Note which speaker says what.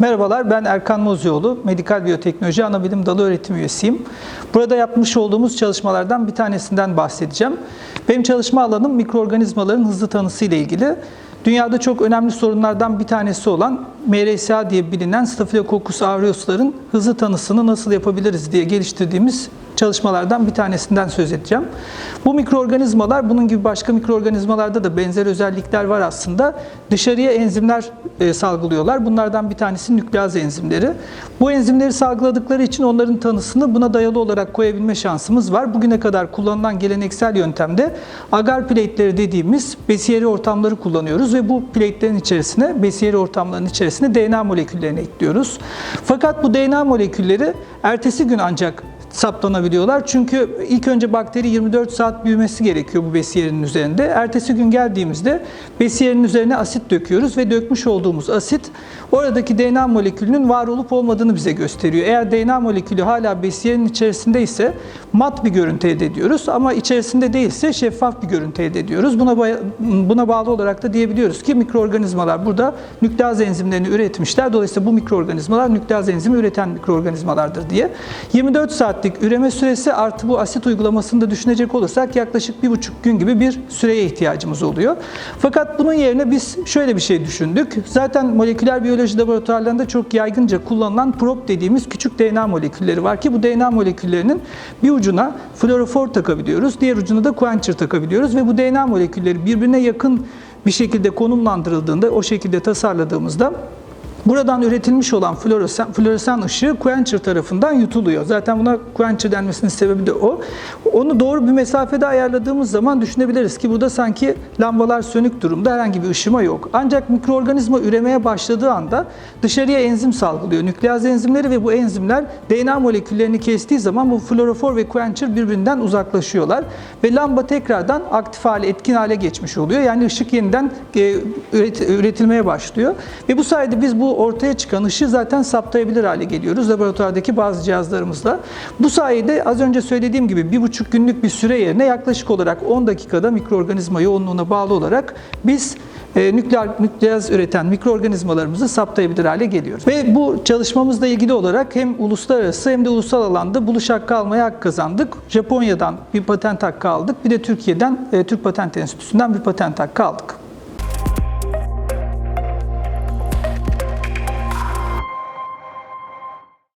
Speaker 1: Merhabalar, ben Erkan Mozioğlu, Medikal Biyoteknoloji Anabilim Dalı öğretim üyesiyim. Burada yapmış olduğumuz çalışmalardan bir tanesinden bahsedeceğim. Benim çalışma alanım mikroorganizmaların hızlı tanısı ile ilgili. Dünyada çok önemli sorunlardan bir tanesi olan MRSA diye bilinen Staphylococcus aureus'ların hızlı tanısını nasıl yapabiliriz diye geliştirdiğimiz çalışmalardan bir tanesinden söz edeceğim. Bu mikroorganizmalar bunun gibi başka mikroorganizmalarda da benzer özellikler var aslında. Dışarıya enzimler e, salgılıyorlar. Bunlardan bir tanesi nükleaz enzimleri. Bu enzimleri salgıladıkları için onların tanısını buna dayalı olarak koyabilme şansımız var. Bugüne kadar kullanılan geleneksel yöntemde agar plate'leri dediğimiz besiyeri ortamları kullanıyoruz ve bu plate'lerin içerisine, besiyeri ortamların içerisine DNA moleküllerini ekliyoruz. Fakat bu DNA molekülleri ertesi gün ancak saptanabiliyorlar. Çünkü ilk önce bakteri 24 saat büyümesi gerekiyor bu besiyerinin üzerinde. Ertesi gün geldiğimizde besiyerinin üzerine asit döküyoruz ve dökmüş olduğumuz asit oradaki DNA molekülünün var olup olmadığını bize gösteriyor. Eğer DNA molekülü hala besiyerin içerisinde ise mat bir görüntü elde ediyoruz ama içerisinde değilse şeffaf bir görüntü elde ediyoruz. Buna buna bağlı olarak da diyebiliyoruz ki mikroorganizmalar burada nükleaz enzimlerini üretmişler. Dolayısıyla bu mikroorganizmalar nükleaz enzimi üreten mikroorganizmalardır diye. 24 saatlik üreme süresi artı bu asit uygulamasını da düşünecek olursak yaklaşık bir buçuk gün gibi bir süreye ihtiyacımız oluyor. Fakat bunun yerine biz şöyle bir şey düşündük. Zaten moleküler biyoloji laboratuvarlarında çok yaygınca kullanılan prop dediğimiz küçük DNA molekülleri var ki bu DNA moleküllerinin bir ucuna fluorofor takabiliyoruz, diğer ucuna da quencher takabiliyoruz ve bu DNA molekülleri birbirine yakın bir şekilde konumlandırıldığında, o şekilde tasarladığımızda Buradan üretilmiş olan floresan, floresan ışığı quencher tarafından yutuluyor. Zaten buna quencher denmesinin sebebi de o. Onu doğru bir mesafede ayarladığımız zaman düşünebiliriz ki burada sanki lambalar sönük durumda herhangi bir ışıma yok. Ancak mikroorganizma üremeye başladığı anda dışarıya enzim salgılıyor. Nükleaz enzimleri ve bu enzimler DNA moleküllerini kestiği zaman bu fluorofor ve quencher birbirinden uzaklaşıyorlar. Ve lamba tekrardan aktif hale, etkin hale geçmiş oluyor. Yani ışık yeniden e, üret- üretilmeye başlıyor. Ve bu sayede biz bu ortaya çıkan ışığı zaten saptayabilir hale geliyoruz laboratuvardaki bazı cihazlarımızla. Bu sayede az önce söylediğim gibi bir buçuk günlük bir süre yerine yaklaşık olarak 10 dakikada mikroorganizma yoğunluğuna bağlı olarak biz e, nükleer nükleaz üreten mikroorganizmalarımızı saptayabilir hale geliyoruz. Ve bu çalışmamızla ilgili olarak hem uluslararası hem de ulusal alanda buluş hakkı almaya hak kazandık. Japonya'dan bir patent hakkı aldık. Bir de Türkiye'den e, Türk Patent Enstitüsü'nden bir patent hakkı aldık.